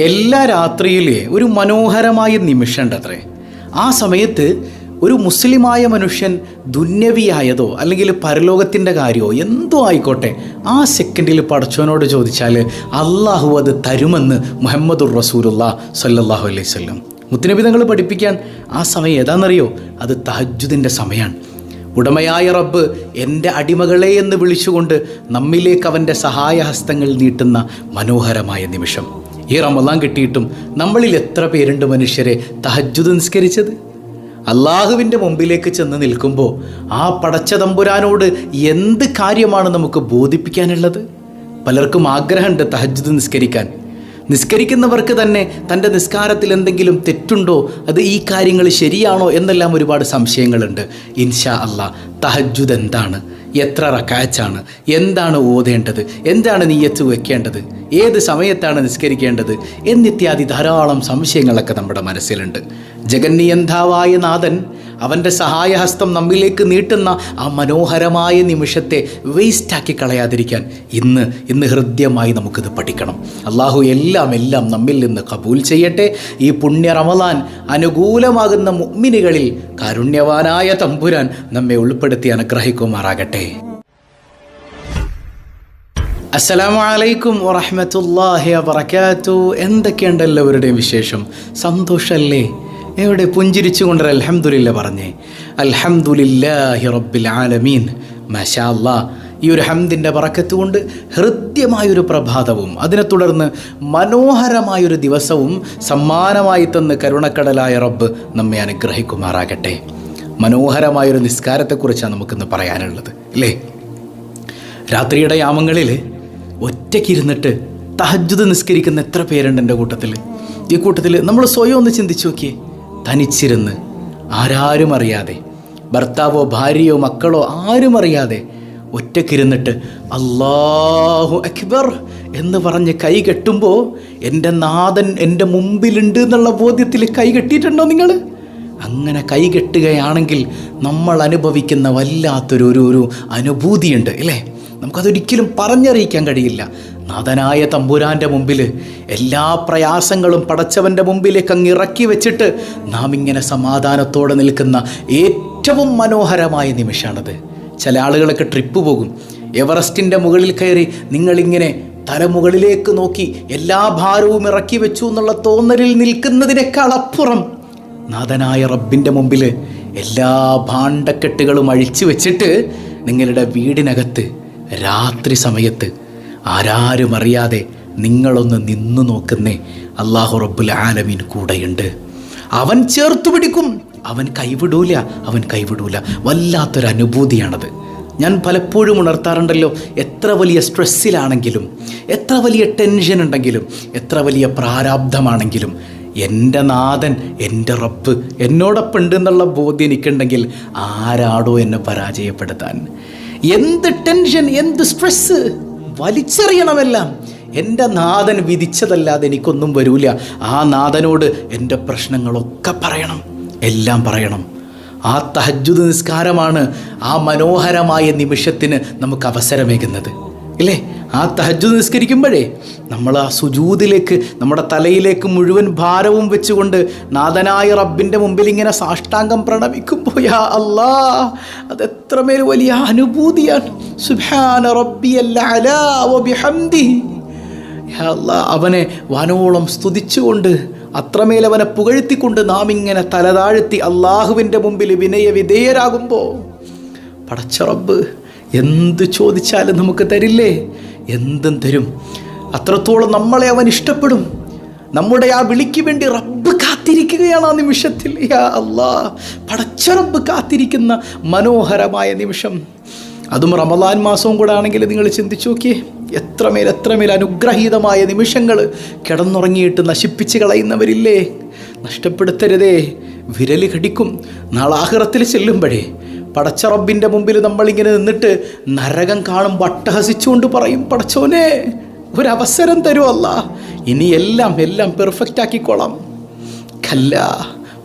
എല്ലാ രാത്രിയിലെ ഒരു മനോഹരമായ നിമിഷമുണ്ട് അത്രേ ആ സമയത്ത് ഒരു മുസ്ലിമായ മനുഷ്യൻ ദുന്യവിയായതോ അല്ലെങ്കിൽ പരലോകത്തിന്റെ കാര്യമോ എന്തോ ആയിക്കോട്ടെ ആ സെക്കൻഡിൽ പടച്ചവനോട് ചോദിച്ചാൽ അള്ളാഹു അത് തരുമെന്ന് മുഹമ്മദുർ റസൂലുള്ള സല്ലാഹു അലൈഹി വസല്ലം. മുത്തുനബി തങ്ങൾ പഠിപ്പിക്കാൻ ആ സമയം ഏതാണെന്നറിയോ? അത് തഹജുദിന്റെ സമയമാണ്. ഉടമയായ റബ്ബ് എന്റെ അടിമകളെ എന്ന് വിളിച്ചുകൊണ്ട് നമ്മിലേക്ക് അവന്റെ സഹായഹസ്തങ്ങൾ നീട്ടുന്ന മനോഹരമായ നിമിഷം. ഈ റമദാൻ കിട്ടിയിട്ടും നമ്മളിൽ എത്ര പേരുണ്ട് മനുഷ്യരെ? തഹജ്ജുദ് നിസ്കരിച്ചത്? അള്ളാഹുവിന്റെ മുമ്പിലേക്ക് ചെന്ന് നിൽക്കുമ്പോൾ ആ പടച്ച തമ്പുരാനോട് എന്ത് കാര്യമാണ് നമുക്ക് ബോധിപ്പിക്കാനുള്ളത്? പലർക്കും ആഗ്രഹമുണ്ട് തഹജ്ജുദ് നിസ്കരിക്കാൻ. നിസ്കരിക്കുന്നവർക്ക് തന്നെ തന്റെ നിസ്കാരത്തിൽ എന്തെങ്കിലും തെറ്റുണ്ടോ? അത് ഈ കാര്യങ്ങൾ ശരിയാണോ? എന്നെല്ലാം ഒരുപാട് സംശയങ്ങളുണ്ട്. ഇൻഷാ അള്ളാ തഹജ്ജുദ് എന്താണ്? എത്ര റക്കാച്ചാണ് എന്താണ് ഓതേണ്ടത്? എന്താണ് നീയത്ത് വെക്കേണ്ടത്? ഏത് സമയത്താണ് നിസ്കരിക്കേണ്ടത്? എന്നിത്യാദി ധാരാളം സംശയങ്ങളൊക്കെ നമ്മുടെ മനസ്സിലുണ്ട്. ജഗന്നിയന്താവായ നാഥൻ അവന്റെ സഹായഹസ്തം നമ്മിലേക്ക് നീട്ടുന്ന ആ മനോഹരമായ നിമിഷത്തെ വേസ്റ്റാക്കി കളയാതിരിക്കാൻ ഇന്ന് ഇന്ന് ഹൃദ്യമായി നമുക്കിത് പഠിക്കണം. അള്ളാഹു എല്ലാം എല്ലാം നമ്മിൽ നിന്ന് കബൂൽ ചെയ്യട്ടെ. ഈ പുണ്യ റമലാൻ അനുകൂലമാകുന്ന മുഗ്മിനികളിൽ കാരുണ്യവാനായ തമ്പുരാൻ നമ്മെ ഉൾപ്പെടുത്തി അനുഗ്രഹിക്കുമാറാകട്ടെ. അസ്സലാമു അലൈക്കും വറഹ്മത്തുള്ളാഹി വബറകാത്തു. എന്തൊക്കെയുണ്ട് എല്ലാവരുടെയും വിശേഷം? സന്തോഷല്ലേ? എവിടെ പുഞ്ചിരിച്ചുകൊണ്ട് അൽഹംദുലില്ല പറഞ്ഞേ. അൽഹംദുലില്ലാഹി റബ്ബിൽ ആലമീൻ. ഈ ഒരു ഹംദിന്റെ പറക്കത്ത് കൊണ്ട് ഹൃദ്യമായൊരു പ്രഭാതവും അതിനെ തുടർന്ന് മനോഹരമായൊരു ദിവസവും സമ്മാനമായി തന്ന് കരുണക്കടലായ റബ്ബ് നമ്മെ അനുഗ്രഹിക്കുമാറാകട്ടെ. മനോഹരമായൊരു നിസ്കാരത്തെക്കുറിച്ചാണ് നമുക്കിന്ന് പറയാനുള്ളത് അല്ലേ? രാത്രിയുടെ യാമങ്ങളിൽ ഒറ്റയ്ക്കിരുന്നിട്ട് തഹജ്ജുദ് നിസ്കരിക്കുന്ന എത്ര പേരുണ്ട് എന്റെ കൂട്ടത്തിൽ ഈ കൂട്ടത്തിൽ നമ്മൾ സ്വയം ഒന്ന് ചിന്തിച്ചു നോക്കിയേ. തനിച്ചിരുന്ന് ആരാരും അറിയാതെ ഭർത്താവോ ഭാര്യയോ മക്കളോ ആരും അറിയാതെ ഒറ്റക്കിരുന്നിട്ട് അള്ളാഹു അക്ബർ എന്ന് പറഞ്ഞ് കൈ കെട്ടുമ്പോൾ എന്റെ നാഥൻ എന്റെ മുമ്പിലുണ്ട് എന്നുള്ള ബോധ്യത്തിൽ കൈ കെട്ടിയിട്ടുണ്ടോ നിങ്ങൾ? അങ്ങനെ കൈ കെട്ടുകയാണെങ്കിൽ നമ്മൾ അനുഭവിക്കുന്ന വല്ലാത്തൊരു ഒരു ഒരു അനുഭൂതിയുണ്ട് അല്ലേ നമുക്കതൊരിക്കലും പറഞ്ഞറിയിക്കാൻ കഴിയില്ല. നാഥനായ തമ്പുരാന്റെ മുമ്പിൽ എല്ലാ പ്രയാസങ്ങളും പടച്ചവന്റെ മുമ്പിലേക്ക് അങ്ങ് ഇറക്കി വെച്ചിട്ട് നാം ഇങ്ങനെ സമാധാനത്തോടെ നിൽക്കുന്ന ഏറ്റവും മനോഹരമായ നിമിഷമാണത് ചില ആളുകളൊക്കെ ട്രിപ്പ് പോകും. എവറസ്റ്റിന്റെ മുകളിൽ കയറി നിങ്ങളിങ്ങനെ തലമുകളിലേക്ക് നോക്കി എല്ലാ ഭാരവും ഇറക്കി വെച്ചു എന്നുള്ള തോന്നലിൽ നിൽക്കുന്നതിനേക്കാൾ അപ്പുറം നാഥനായ റബ്ബിന്റെ മുമ്പിൽ എല്ലാ ഭാണ്ഡക്കെട്ടുകളും അഴിച്ചു വെച്ചിട്ട് നിങ്ങളുടെ വീടിനകത്ത് രാത്രി സമയത്ത് ആരാരും അറിയാതെ നിങ്ങളൊന്ന് നിന്നു നോക്കുന്നേ അള്ളാഹു റബ്ബുൽ ആലമീൻ കൂടെയുണ്ട്. അവൻ ചേർത്ത് പിടിക്കും. അവൻ കൈവിടൂല അവൻ കൈവിടൂല. വല്ലാത്തൊരു അനുഭൂതിയാണത് ഞാൻ പലപ്പോഴും ഉണർത്താറുണ്ടല്ലോ എത്ര വലിയ സ്ട്രെസ്സിലാണെങ്കിലും എത്ര വലിയ ടെൻഷൻ ഉണ്ടെങ്കിലും എത്ര വലിയ പ്രാരാബ്ധമാണെങ്കിലും എന്റെ നാഥൻ എന്റെ റബ്ബ് എന്നോടൊപ്പം ഉണ്ട് എന്നുള്ള ബോധ്യം എനിക്കുണ്ടെങ്കിൽ ആരാടോ എന്നെ പരാജയപ്പെടുത്താൻ. എന്ത് ടെൻഷൻ എന്ത് സ്ട്രെസ്സ്? വലിച്ചെറിയണമെല്ലാം. എന്റെ നാഥൻ വിധിച്ചതല്ലാതെ എനിക്കൊന്നും വരൂല. ആ നാഥനോട് എന്റെ പ്രശ്നങ്ങളൊക്കെ പറയണം. എല്ലാം പറയണം. ആ തഹജ്ജുദ് നിസ്കാരമാണ് ആ മനോഹരമായ നിമിഷത്തിന് നമുക്ക് അവസരമേകുന്നത്. ഇല്ലേ? ആ തഹജ് നിസ്കരിക്കുമ്പോഴേ നമ്മൾ ആ സുജൂതിലേക്ക് നമ്മുടെ തലയിലേക്ക് മുഴുവൻ ഭാരവും വെച്ചുകൊണ്ട് നാഥനായ റബ്ബിന്റെ മുമ്പിൽ ഇങ്ങനെ സാഷ്ടാംഗം പ്രണമിക്കുമ്പോൾ അല്ലാ അത് എത്രമേൽ വലിയ അനുഭൂതിയാണ്. സുഹാന റബ്ബി അല്ലാ, അവനെ വാനോളം സ്തുതിച്ചുകൊണ്ട് അത്രമേൽ അവനെ പുകഴ്ത്തിക്കൊണ്ട് നാം ഇങ്ങനെ തലതാഴ്ത്തി അള്ളാഹുവിന്റെ മുമ്പിൽ വിനയ വിധേയരാകുമ്പോൾ പടച്ച റബ്ബ് എന്ത് ചോദിച്ചാലും നമുക്ക് തരില്ലേ? എന്തും തരും. അത്രത്തോളം നമ്മളെ അവൻ ഇഷ്ടപ്പെടും. നമ്മുടെ ആ വിളിക്ക് വേണ്ടി റബ്ബ് കാത്തിരിക്കുകയാണ് ആ നിമിഷത്തിൽ. യാ അല്ലാ പടച്ച റബ്ബ് കാത്തിരിക്കുന്ന മനോഹരമായ നിമിഷം. അതും റമദാൻ മാസവും കൂടെ ആണെങ്കിൽ നിങ്ങൾ ചിന്തിച്ചു നോക്കിയേ എത്രമേൽ എത്രമേൽ അനുഗ്രഹീതമായ നിമിഷങ്ങൾ കിടന്നുറങ്ങിയിട്ട് നശിപ്പിച്ച് കളയുന്നവരില്ലേ? നഷ്ടപ്പെടുത്തരുതേ വിരൽ കടിക്കും നാളാഹ്റത്തിൽ ചെല്ലുമ്പോഴേ പടച്ച റബ്ബിന്റെ മുമ്പിൽ നമ്മളിങ്ങനെ നിന്നിട്ട് നരകം കാണും വട്ടഹസിച്ചുകൊണ്ട് പറയും പടച്ചോനെ ഒരവസരം തരുമല്ല ഇനി എല്ലാം എല്ലാം പെർഫെക്റ്റ് ആക്കിക്കോളാം. കല്ല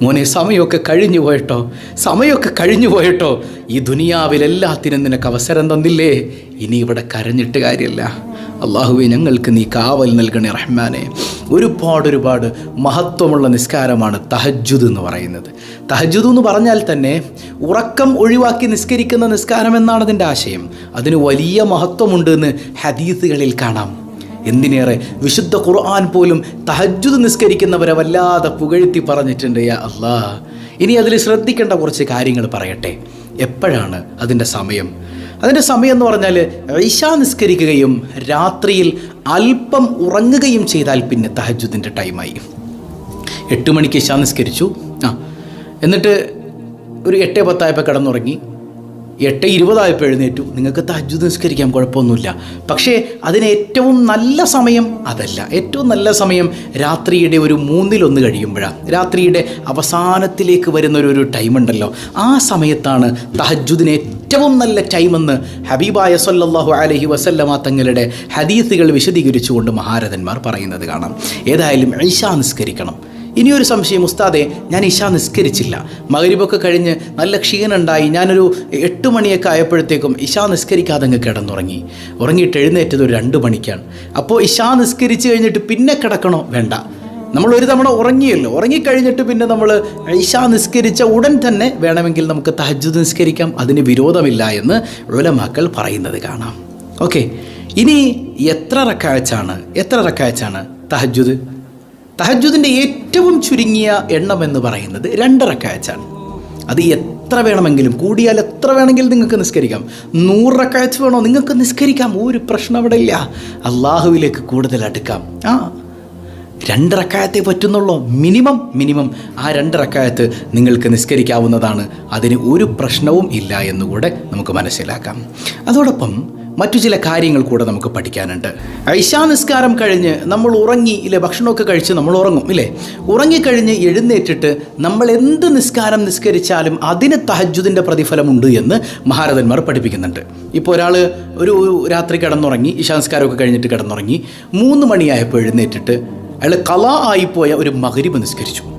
മോനെ സമയമൊക്കെ കഴിഞ്ഞു പോയിട്ടോ? സമയമൊക്കെ കഴിഞ്ഞു പോയിട്ടോ? ഈ ദുനിയാവിൽ എല്ലാത്തിനും നിനക്ക് അവസരം തന്നില്ലേ? ഇനി ഇവിടെ കരഞ്ഞിട്ട് കാര്യമില്ല. അള്ളാഹുവെ ഞങ്ങൾക്ക് നീ കാവൽ നൽകണേ റഹ്മാനെ. ഒരുപാട് ഒരുപാട് മഹത്വമുള്ള നിസ്കാരമാണ് തഹജുദ് എന്ന് പറയുന്നത്. തഹജുദ് എന്ന് പറഞ്ഞാൽ തന്നെ ഉറക്കം ഒഴിവാക്കി നിസ്കരിക്കുന്ന നിസ്കാരം എന്നാണ് അതിന്റെ ആശയം. അതിന് വലിയ മഹത്വമുണ്ട് എന്ന് ഹദീസുകളിൽ കാണാം. എന്തിനേറെ വിശുദ്ധ ഖുർആൻ പോലും തഹജുദ് നിസ്കരിക്കുന്നവരെ വല്ലാതെ പുകഴ്ത്തി പറഞ്ഞിട്ടുണ്ട് യാ അള്ളാ. ഇനി അതിൽ ശ്രദ്ധിക്കേണ്ട കുറച്ച് കാര്യങ്ങൾ പറയട്ടെ. എപ്പോഴാണ് അതിന്റെ സമയം? അതിന്റെ സമയം എന്ന് പറഞ്ഞാൽ ഐഷ നിസ്കരിക്കുകയും രാത്രിയിൽ അല്പം ഉറങ്ങുകയും ചെയ്താൽ പിന്നെ തഹജുദിന്റെ ടൈമായി. എട്ട് മണിക്ക് ഇഷ നിസ്കരിച്ചു. ആ എന്നിട്ട് ഒരു എട്ടേ പത്തായപ്പോൾ കിടന്നുറങ്ങി. എട്ട് ഇരുപതായപ്പോൾ എഴുന്നേറ്റു. നിങ്ങൾക്ക് തജ്ജുദ് നിസ്കരിക്കാം കുഴപ്പമൊന്നുമില്ല. പക്ഷേ അതിന് ഏറ്റവും നല്ല സമയം അതല്ല. ഏറ്റവും നല്ല സമയം രാത്രിയുടെ ഒരു മൂന്നിലൊന്ന് കഴിയുമ്പോഴാണ് രാത്രിയുടെ അവസാനത്തിലേക്ക് വരുന്ന ഒരു ടൈം ഉണ്ടല്ലോ. ആ സമയത്താണ് തഹജുദിന് ഏറ്റവും നല്ല ടൈമെന്ന് ഹബീബായ സല്ലാഹു അലഹി വസല്ലമ തങ്ങളുടെ ഹദീസുകൾ വിശദീകരിച്ചുകൊണ്ട് മഹാരഥന്മാർ പറയുന്നത് കാണാം. ഏതായാലും ഐഷ നിസ്കരിക്കണം. ഇനിയൊരു സംശയം ഉസ്താദെ ഞാൻ ഇഷ നിസ്കരിച്ചില്ല. മകരിബൊക്കെ കഴിഞ്ഞ് നല്ല ക്ഷീണുണ്ടായി. ഞാനൊരു എട്ട് മണിയൊക്കെ ആയപ്പോഴത്തേക്കും ഇഷ നിസ്കരിക്കാതെ അങ്ങ് കിടന്നുറങ്ങി. ഉറങ്ങിയിട്ട് എഴുന്നേറ്റത് ഒരു രണ്ട് മണിക്കാണ്. അപ്പോൾ ഇഷ നിസ്കരിച്ച് കഴിഞ്ഞിട്ട് പിന്നെ കിടക്കണോ? വേണ്ട. നമ്മൾ ഒരു തവണ ഉറങ്ങിയല്ലോ. ഉറങ്ങിക്കഴിഞ്ഞിട്ട് പിന്നെ നമ്മൾ ഇഷ നിസ്കരിച്ച ഉടൻ തന്നെ വേണമെങ്കിൽ നമുക്ക് തഹജ്ജുദ് നിസ്കരിക്കാം. അതിന് വിരോധമില്ല എന്ന് ഉലമാക്കൾ പറയുന്നത് കാണാം. ഓക്കെ. ഇനി എത്ര റക്കാഴ്ചാണ് എത്ര റക്കാഴ്ചാണ് തഹജുദ് തഹജുദിന്റെ ഏറ്റവും ചുരുങ്ങിയ എണ്ണം എന്ന് പറയുന്നത് രണ്ടരക്കായച്ചാണ് അത് എത്ര വേണമെങ്കിലും കൂടിയാൽ എത്ര വേണമെങ്കിലും നിങ്ങൾക്ക് നിസ്കരിക്കാം. നൂറക്കാഴ്ച വേണോ? നിങ്ങൾക്ക് നിസ്കരിക്കാം. ഒരു പ്രശ്നം അവിടെ ഇല്ല. അള്ളാഹുവിലേക്ക് കൂടുതൽ അടുക്കാം. ആ രണ്ട് റക്കായത്തെ പറ്റുന്നുള്ളൂ. മിനിമം മിനിമം ആ രണ്ട് റക്കായത്ത് നിങ്ങൾക്ക് നിസ്കരിക്കാവുന്നതാണ്. അതിന് ഒരു പ്രശ്നവും ഇല്ല എന്നുകൂടെ നമുക്ക് മനസ്സിലാക്കാം. അതോടൊപ്പം മറ്റു ചില കാര്യങ്ങൾ കൂടെ നമുക്ക് പഠിക്കാനുണ്ട്. ഐശാ നിസ്കാരം കഴിഞ്ഞ് നമ്മൾ ഉറങ്ങി ഇല്ലേ? ഭക്ഷണമൊക്കെ കഴിച്ച് നമ്മൾ ഉറങ്ങും ഇല്ലേ? ഉറങ്ങിക്കഴിഞ്ഞ് എഴുന്നേറ്റിട്ട് നമ്മൾ എന്ത് നിസ്കാരം നിസ്കരിച്ചാലും അതിന് തഹജുദിന്റെ പ്രതിഫലമുണ്ട് എന്ന് മഹാരഥന്മാർ പഠിപ്പിക്കുന്നുണ്ട്. ഇപ്പോൾ ഒരാൾ ഒരു രാത്രി കിടന്നുറങ്ങി ഇശാ നിസ്കാരമൊക്കെ കഴിഞ്ഞിട്ട് കിടന്നുറങ്ങി മൂന്ന് മണിയായപ്പോൾ എഴുന്നേറ്റിട്ട് അയാൾ കലാ ആയിപ്പോയ ഒരു മകരിബ് നിസ്കരിച്ചു.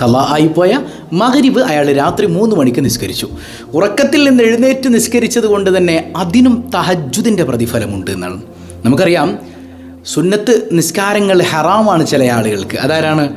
കല ആയിപ്പോയ മകരിവ് അയാൾ രാത്രി മൂന്ന് മണിക്ക് നിസ്കരിച്ചു. ഉറക്കത്തിൽ നിന്ന് എഴുന്നേറ്റ് നിസ്കരിച്ചത് കൊണ്ട് തന്നെ അതിനും തഹജുദിന്റെ പ്രതിഫലമുണ്ട് എന്നാണ്. നമുക്കറിയാം സുന്നത്ത് നിസ്കാരങ്ങൾ ഹറാമാണ് ചില ആളുകൾക്ക്. അതാരാണ്?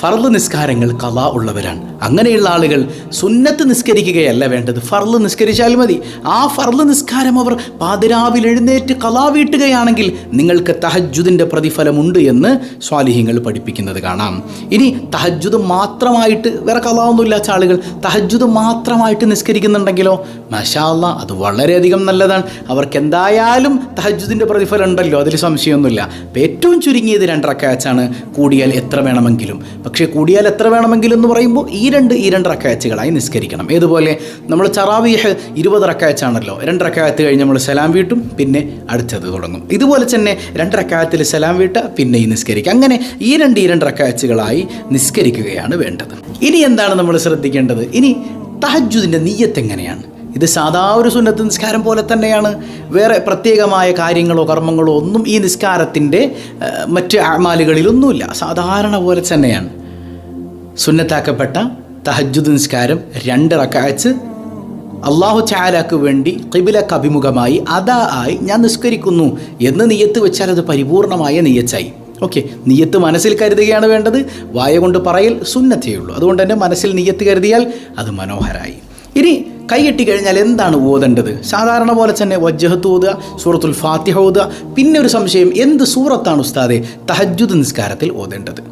ഫർൾ നിസ്കാരങ്ങൾ കല ഉള്ളവരാണ്. അങ്ങനെയുള്ള ആളുകൾ സുന്നത്ത് നിസ്കരിക്കുകയല്ല വേണ്ടത്. ഫർൾ നിസ്കരിച്ചാൽ മതി. ആ ഫർൾ നിസ്കാരം അവർ പാതിരാവിൽ എഴുന്നേറ്റ് കലാ വീട്ടുകയാണെങ്കിൽ നിങ്ങൾക്ക് തഹജുദിന്റെ പ്രതിഫലമുണ്ട് എന്ന് സ്വാലിഹ്യങ്ങൾ പഠിപ്പിക്കുന്നത് കാണാം. ഇനി തഹജ്ജുദ് മാത്രമായിട്ട് വേറെ കലാവൊന്നുമില്ലാത്ത ആളുകൾ തഹജ്ജുദ് മാത്രമായിട്ട് നിസ്കരിക്കുന്നുണ്ടെങ്കിലോ? മഷാല്ല അത് വളരെയധികം നല്ലതാണ്. അവർക്ക് എന്തായാലും തഹജുദിന്റെ പ്രതിഫലം ഉണ്ടല്ലോ അതിൽ സംശയമൊന്നുമില്ല. ഏറ്റവും ചുരുങ്ങിയത് രണ്ടരക്കാച്ചാണ് കൂടിയാൽ എത്ര വേണമെങ്കിലും. പക്ഷേ കൂടിയാൽ എത്ര വേണമെങ്കിലും എന്ന് പറയുമ്പോൾ ഈ രണ്ട് ഈ രണ്ട് റക്കായച്ചുകളായി നിസ്കരിക്കണം. ഏതുപോലെ? നമ്മൾ ചറാവീഹ് ഇരുപത് റക്കായച്ചാണല്ലോ രണ്ട് റക്കായത്ത് കഴിഞ്ഞ് നമ്മൾ സലാം വീട്ടും പിന്നെ അടുത്തത് തുടങ്ങും. ഇതുപോലെ തന്നെ രണ്ട് റക്കായത്തിൽ സലാം വീട്ട പിന്നെ ഈ നിസ്കരിക്കുക. അങ്ങനെ ഈ രണ്ട് ഈ രണ്ട് റക്കായച്ചുകളായി നിസ്കരിക്കുകയാണ് വേണ്ടത്. ഇനി എന്താണ് നമ്മൾ ശ്രദ്ധിക്കേണ്ടത്? ഇനി തഹജുദിന്റെ നീയത്ത് എങ്ങനെയാണ്? ഇത് സാധാ ഒരു സുന്നത്ത് നിസ്കാരം പോലെ തന്നെയാണ്. വേറെ പ്രത്യേകമായ കാര്യങ്ങളോ കർമ്മങ്ങളോ ഒന്നും ഈ നിസ്കാരത്തിന്റെ മറ്റ് അമാലുകളിലൊന്നുമില്ല സാധാരണ പോലെ തന്നെയാണ്. സുന്നത്താക്കപ്പെട്ട തഹജുദ് നിസ്കാരം രണ്ട് റക്കാഴ്ച അള്ളാഹു ചാലാക്ക് വേണ്ടി കിബിലക്ക് അഭിമുഖമായി അതാ ആയി ഞാൻ നിസ്കരിക്കുന്നു എന്ന് നീയത്ത് വെച്ചാൽ അത് പരിപൂർണമായ നീയച്ചായി ഓക്കെ നീയത്ത് മനസ്സിൽ കരുതുകയാണ് വേണ്ടത്. വായ കൊണ്ട് പറയൽ സുന്നത്തേ ഉള്ളൂ. അതുകൊണ്ട് തന്നെ മനസ്സിൽ നീയത്ത് കരുതിയാൽ അത് മനോഹരായി. ഇനി കൈയെട്ടി കഴിഞ്ഞാൽ എന്താണ് ഓതേണ്ടത്? സാധാരണ പോലെ തന്നെ വജ്ജഹത്ത് ഓതുക സൂറത്തുൽ ഫാത്തിഹ ഓതുക. പിന്നെ ഒരു സംശയം എന്ത് സൂറത്താണ് ഉസ്താദെ? തഹജുദ് നിസ്കാരത്തിൽ ഓതേണ്ടത്.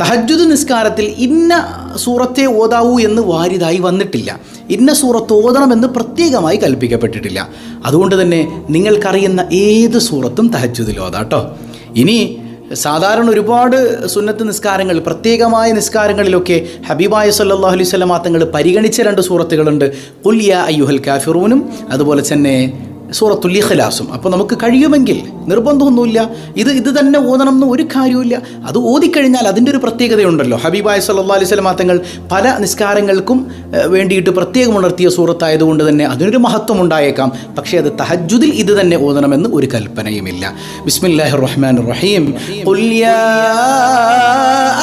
തഹജുദ് നിസ്കാരത്തിൽ ഇന്ന സൂറത്തെ ഓതാവൂ എന്ന് വാരിതായി വന്നിട്ടില്ല. ഇന്ന സൂറത്ത് ഓതണമെന്ന് പ്രത്യേകമായി കൽപ്പിക്കപ്പെട്ടിട്ടില്ല. അതുകൊണ്ട് തന്നെ നിങ്ങൾക്കറിയുന്ന ഏത് സൂറത്തും തഹജുദിൽ ഓതാട്ടോ ഇനി സാധാരണ ഒരുപാട് സുന്നത്ത് നിസ്കാരങ്ങൾ പ്രത്യേകമായ നിസ്കാരങ്ങളിലൊക്കെ ഹബീബായ സല്ലല്ലാഹു അലൈഹി തങ്ങൾ പരിഗണിച്ച രണ്ട് സൂറത്തുകളുണ്ട്. കുല്യ അയ്യുഹൽ കാഫിറൂനും അതുപോലെ തന്നെ സൂറത്തുൽ ഇഖ്ലാസും. അപ്പോൾ നമുക്ക് കഴിയുമെങ്കിൽ നിർബന്ധമൊന്നുമില്ല. ഇത് ഇത് തന്നെ ഓതണം എന്ന് ഒരു കാര്യമില്ല അത് ഓതിക്കഴിഞ്ഞാൽ അതിന്റെ ഒരു പ്രത്യേകതയുണ്ടല്ലോ. ഹബീബായ സല്ലാ അലൈഹി വസല്ലം തങ്ങൾ പല നിസ്കാരങ്ങൾക്കും വേണ്ടിയിട്ട് പ്രത്യേകം ഉണർത്തിയ സൂറത്തായതുകൊണ്ട് തന്നെ അതിനൊരു മഹത്വം ഉണ്ടായേക്കാം. പക്ഷേ അത് തഹജുദിൽ ഇത് തന്നെ ഓതണമെന്ന് ഒരു കൽപ്പനയുമില്ല. ബിസ്മില്ലാഹി റഹ്മാൻ റഹീം.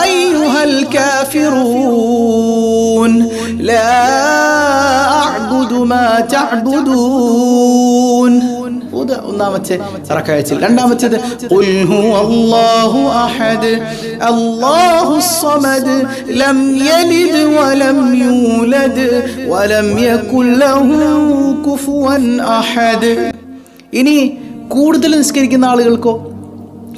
അയ്യുഹൽ കാഫിറൂൻ. ലാ أعبد ما تعبدون. ഒന്നാമത്തെ റക്കായത്തിൽ. രണ്ടാമത്തേത് ഖുൽ ഹുവല്ലാഹു അഹദ്. അല്ലാഹുസ് സമദ് ലം യലിദ് വലം യൂലദ് വലം യകുൽ ലഹു കുഫുവൻ അഹദ്. ഇനി കൂടുതൽ നിസ്കരിക്കുന്ന ആളുകൾക്കോ?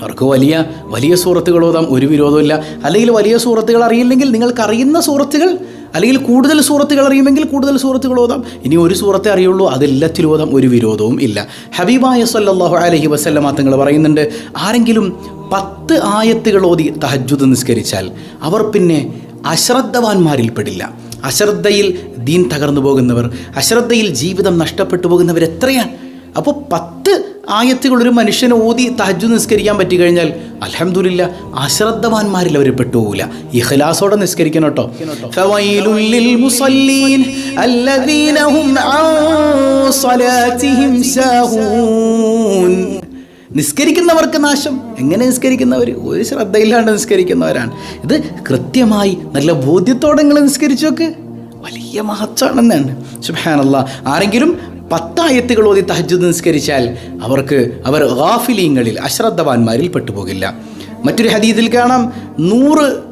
അവർക്ക് വലിയ വലിയ സൂറത്തുകൾ ഓതാം ഒരു വിരോധമില്ല അല്ലെങ്കിൽ വലിയ സൂറത്തുകൾ അറിയില്ലെങ്കിൽ നിങ്ങൾക്ക് അറിയുന്ന സൂറത്തുകൾ അല്ലെങ്കിൽ കൂടുതൽ സൂറത്തുകൾ അറിയുമെങ്കിൽ കൂടുതൽ സൂറത്തുകൾ ഓതാം. ഇനി ഒരു സൂറത്തെ അറിയുള്ളൂ അതെല്ലാത്തിലും ഓതാം. ഒരു വിരോധവും ഇല്ല. ഹബീബായ സല്ലാഹു അലഹി വസ്ല്ലാം തങ്ങൾ പറയുന്നുണ്ട് ആരെങ്കിലും പത്ത് ആയത്തുകൾ ഓതി തഹജുദ് നിസ്കരിച്ചാൽ അവർ പിന്നെ അശ്രദ്ധവാന്മാരിൽപ്പെടില്ല. അശ്രദ്ധയിൽ ദീൻ തകർന്നു പോകുന്നവർ അശ്രദ്ധയിൽ ജീവിതം നഷ്ടപ്പെട്ടു പോകുന്നവർ എത്രയാണ്? അപ്പോൾ പത്ത് ആയത്തുകൾ ഒരു ഓതി തഹജു നിസ്കരിക്കാൻ പറ്റി കഴിഞ്ഞാൽ അലഹമില്ല അശ്രദ്ധവാന്മാരിൽ അവർ പെട്ടുപോകില്ല ഇഖ്ലാസോടെ നിസ്കരിക്കണം കേട്ടോ. നിസ്കരിക്കുന്നവർക്ക് നാശം. എങ്ങനെ നിസ്കരിക്കുന്നവർ ഒരു ശ്രദ്ധയില്ലാണ്ട് നിസ്കരിക്കുന്നവരാണ്. ഇത് കൃത്യമായി നല്ല ബോധ്യത്തോടെ നിങ്ങൾ നിസ്കരിച്ചു വലിയ മഹത്വമാണെന്നാണ് ശുഭാനല്ല ആരെങ്കിലും പത്തായത്തുകൾ ഓതി തഹജ്ജുദ് നിസ്കരിച്ചാൽ അവർക്ക് അവർ ഗാഫിലീങ്ങളിൽ അശ്രദ്ധവാന്മാരിൽ പെട്ടുപോകില്ല. മറ്റൊരു ഹദീദിൽ കാണാം നൂറ്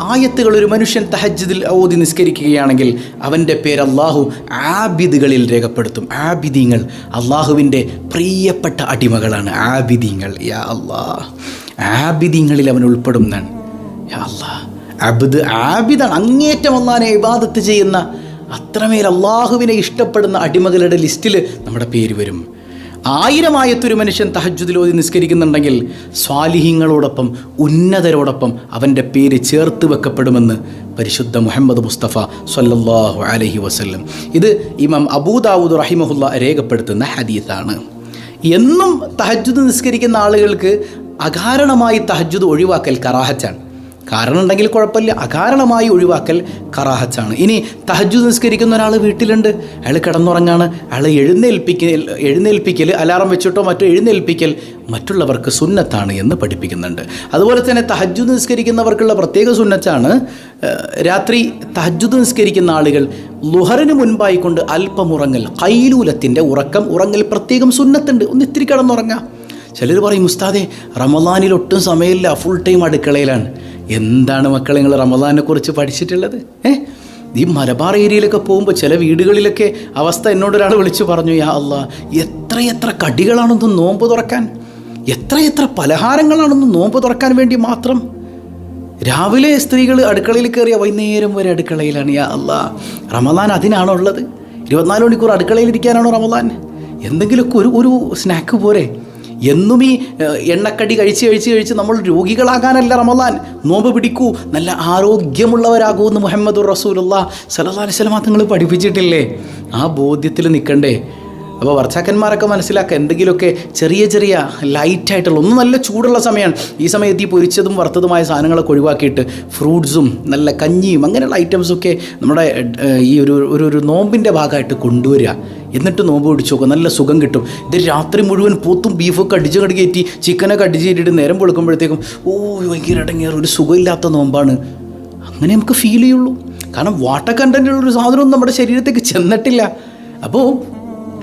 ആയത്തുകൾ ഒരു മനുഷ്യൻ തഹജ്ജുദിൽ ഓതി നിസ്കരിക്കുകയാണെങ്കിൽ അവന്റെ പേര് അള്ളാഹു ആബിദുകളിൽ രേഖപ്പെടുത്തും. ആബിദീങ്ങൾ അള്ളാഹുവിന്റെ പ്രിയപ്പെട്ട അടിമകളാണ്. ആബിദീങ്ങൾ യാ അള്ളാഹ് ആബിദീങ്ങളിൽ അവൻ ഉൾപ്പെടും എന്നാണ്. യാ അള്ളാഹ് അബ്ദ് ആബിദാണ്. അങ്ങേറ്റം അള്ളാഹിനെ ഇബാദത്ത് ചെയ്യുന്ന അത്രമേൽ അള്ളാഹുവിനെ ഇഷ്ടപ്പെടുന്ന അടിമകളുടെ ലിസ്റ്റിൽ നമ്മുടെ പേര് വരും. ആയിരമായത്തൊരു മനുഷ്യൻ തഹജ്ജുദിലോതി നിസ്കരിക്കുന്നുണ്ടെങ്കിൽ സ്വാലിഹിങ്ങളോടൊപ്പം ഉന്നതരോടൊപ്പം അവന്റെ പേര് ചേർത്ത് വെക്കപ്പെടുമെന്ന് പരിശുദ്ധ മുഹമ്മദ് മുസ്തഫ സല്ലല്ലാഹു അലഹി വസ്ല്ലം. ഇത് ഇമാം അബൂദാവൂദ് റഹിമഹുല്ല രേഖപ്പെടുത്തുന്ന ഹദീസാണ്. എന്നും തഹജ്ജുദ് നിസ്കരിക്കുന്ന ആളുകൾക്ക് അകാരണമായി തഹജ്ജുദ് ഒഴിവാക്കൽ കറാഹച്ചാണ് കാരണം ഉണ്ടെങ്കിൽ കുഴപ്പമില്ല. അകാരണമായി ഒഴിവാക്കൽ കറാഹച്ചാണ് ഇനി തഹജു നിസ്കരിക്കുന്ന ഒരാൾ വീട്ടിലുണ്ട്. അയാൾ കിടന്നുറങ്ങാണ്. അയാൾ എഴുന്നേൽപ്പിക്കൽ എഴുന്നേൽപ്പിക്കൽ അലാറം വെച്ചിട്ടോ മറ്റോ എഴുന്നേൽപ്പിക്കൽ മറ്റുള്ളവർക്ക് സുന്നത്താണ് എന്ന് പഠിപ്പിക്കുന്നുണ്ട്. അതുപോലെ തന്നെ തഹജു നിസ്കരിക്കുന്നവർക്കുള്ള പ്രത്യേക സുന്നത്താണ് രാത്രി തഹജുദ് നിസ്കരിക്കുന്ന ആളുകൾ ലുഹറിന് മുൻപായി കൊണ്ട് അല്പമുറങ്ങൽ കൈലൂലത്തിന്റെ ഉറക്കം ഉറങ്ങൽ പ്രത്യേകം സുന്നത്തുണ്ട്. ഒന്ന് ഇത്തിരി കിടന്നുറങ്ങാം. ചിലർ പറയും ഉസ്താദെ റമദാനിൽ ഒട്ടും സമയമില്ല ഫുൾ ടൈം അടുക്കളയിലാണ്. എന്താണ് മക്കളെ നിങ്ങൾ റമദാനെ കുറിച്ച് പഠിച്ചിട്ടുള്ളത്? ഏ? ഈ മലബാർ ഏരിയയിലൊക്കെ പോകുമ്പോൾ ചില വീടുകളിലൊക്കെ അവസ്ഥ എന്നോട് ഒരാൾ വിളിച്ചു പറഞ്ഞു യാ അല്ല എത്രയെത്ര കടികളാണെന്ന് നോമ്പ് തുറക്കാൻ. എത്രയെത്ര പലഹാരങ്ങളാണെന്ന് നോമ്പ് തുറക്കാൻ വേണ്ടി മാത്രം. രാവിലെ സ്ത്രീകൾ അടുക്കളയിൽ കയറിയ വൈകുന്നേരം വരെ അടുക്കളയിലാണ് യാ അല്ല റമദാൻ അതിനാണോ ഉള്ളത് ഇരുപത്തിനാല് മണിക്കൂർ അടുക്കളയിൽ ഇരിക്കാനാണോ റമദാൻ? എന്തെങ്കിലുമൊക്കെ ഒരു ഒരു സ്നാക്ക് പോരെ. എന്നും ഈ എണ്ണക്കടി കഴിച്ച് കഴിച്ച് കഴിച്ച് നമ്മൾ രോഗികളാകാനല്ല റമദാൻ. നോമ്പ് പിടിക്കൂ. നല്ല ആരോഗ്യമുള്ളവരാകൂ എന്ന് മുഹമ്മദ് റസൂലുള്ള. സലഹ് അലൈഹി വസല്ലം തങ്ങൾ പഠിപ്പിച്ചിട്ടില്ലേ? ആ ബോധ്യത്തിൽ നിൽക്കണ്ടേ. അപ്പോൾ വർച്ചാക്കന്മാരൊക്കെ മനസ്സിലാക്കുക എന്തെങ്കിലുമൊക്കെ ചെറിയ ചെറിയ ലൈറ്റായിട്ടുള്ള ഒന്നും നല്ല ചൂടുള്ള സമയമാണ്. ഈ സമയത്ത് ഈ പൊരിച്ചതും വറുത്തതുമായ സാധനങ്ങളൊക്കെ ഒഴിവാക്കിയിട്ട് ഫ്രൂട്ട്സും നല്ല കഞ്ഞിയും അങ്ങനെയുള്ള ഐറ്റംസൊക്കെ നമ്മുടെ ഈ ഒരു ഒരു ഒരു നോമ്പിന്റെ ഭാഗമായിട്ട് കൊണ്ടുവരിക. എന്നിട്ട് നോമ്പ് പിടിച്ചു നോക്കുക. നല്ല സുഖം കിട്ടും. ഇത് രാത്രി മുഴുവൻ പോത്തും ബീഫൊക്കെ അടിച്ച് കടി കയറ്റി ചിക്കനൊക്കെ അടിച്ച് കയറ്റിയിട്ട് നേരം പൊളുക്കുമ്പോഴത്തേക്കും ഓ ഭയങ്കര അടങ്ങിയ ഒരു സുഖമില്ലാത്ത നോമ്പാണ്. അങ്ങനെ നമുക്ക് ഫീൽ ചെയ്യുള്ളൂ. കാരണം വാട്ടർ കണ്ടന്റുള്ളൊരു സാധനവും നമ്മുടെ ശരീരത്തേക്ക് ചെന്നിട്ടില്ല. അപ്പോൾ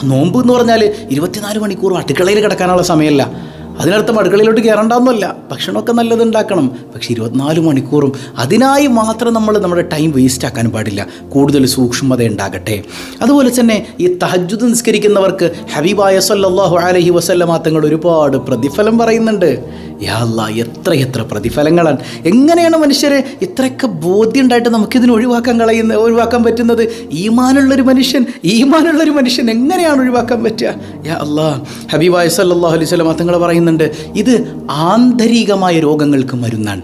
നോമ്പ് എന്ന് പറഞ്ഞാൽ ഇരുപത്തിനാല് മണിക്കൂർ അടുക്കളയിൽ കിടക്കാനുള്ള സമയമല്ല അതിനർത്ഥം അടുക്കളയിലോട്ട് കയറണ്ടെന്നല്ല ഭക്ഷണമൊക്കെ നല്ലത് ഉണ്ടാക്കണം പക്ഷേ ഇരുപത്തിനാല് മണിക്കൂറും അതിനായി മാത്രം നമ്മൾ നമ്മുടെ ടൈം വേസ്റ്റ് ആക്കാൻ പാടില്ല. കൂടുതൽ സൂക്ഷ്മത ഉണ്ടാകട്ടെ അതുപോലെ തന്നെ ഈ തഹജ്ജുദ് നിസ്കരിക്കുന്നവർക്ക് ഹബീബായ സല്ലാഹു അലഹി വസല്ലമ തങ്ങൾ ഒരുപാട് പ്രതിഫലം പറയുന്നുണ്ട്. യാ അല്ലാ എത്ര എത്ര പ്രതിഫലങ്ങളാണ്. എങ്ങനെയാണ് മനുഷ്യരെ ഇത്രയൊക്കെ ബോധ്യം ഉണ്ടായിട്ട് നമുക്കിതിന് ഒഴിവാക്കാൻ കളയുന്ന ഒഴിവാക്കാൻ പറ്റുന്നത്? ഈമാനുള്ളൊരു മനുഷ്യൻ ഈമാനുള്ളൊരു മനുഷ്യൻ എങ്ങനെയാണ് ഒഴിവാക്കാൻ പറ്റുക? യാ അല്ലാ ഹബീബായ സല്ലാഹു അലൈഹി വസല്ലമ തങ്ങൾ പറയുന്നുണ്ട് ഇത് ആന്തരികമായ രോഗങ്ങൾക്ക് മരുന്നാണ്.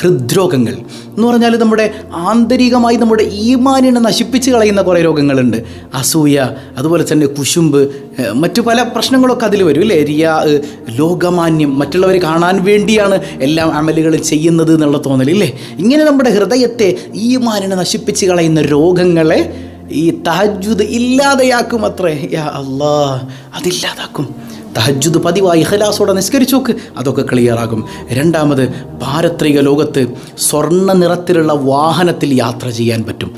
ഹൃദ്രോഗങ്ങൾ. എന്ന് പറഞ്ഞാൽ നമ്മുടെ ആന്തരികമായി നമ്മുടെ ഈമാനിനെ നശിപ്പിച്ച് കളയുന്ന കുറേ രോഗങ്ങളുണ്ട്. അസൂയ അതുപോലെ തന്നെ കുശുമ്പ് മറ്റു പല പ്രശ്നങ്ങളൊക്കെ അതിൽ വരും അല്ലേ? എരിയ ലോകമാന്യം മറ്റുള്ളവർ കാണാൻ വേണ്ടിയാണ് എല്ലാ അമലുകളും ചെയ്യുന്നത് എന്നുള്ള തോന്നലില്ലേ ഇങ്ങനെ നമ്മുടെ ഹൃദയത്തെ ഈമാനിനെ നശിപ്പിച്ച് കളയുന്ന രോഗങ്ങളെ ഈ തഹജുദ് ഇല്ലാതെയാക്കും അത്രേ. യാ അല്ലാ അതില്ലാതാക്കും. തഹജുദ് പതിവായി ഹലാസോടെ നിസ്കരിച്ചു നോക്ക്. അതൊക്കെ ക്ലിയറാകും. രണ്ടാമത് പാരത്രിക ലോകത്ത് സ്വർണ നിറത്തിലുള്ള വാഹനത്തിൽ യാത്ര ചെയ്യാൻ പറ്റും.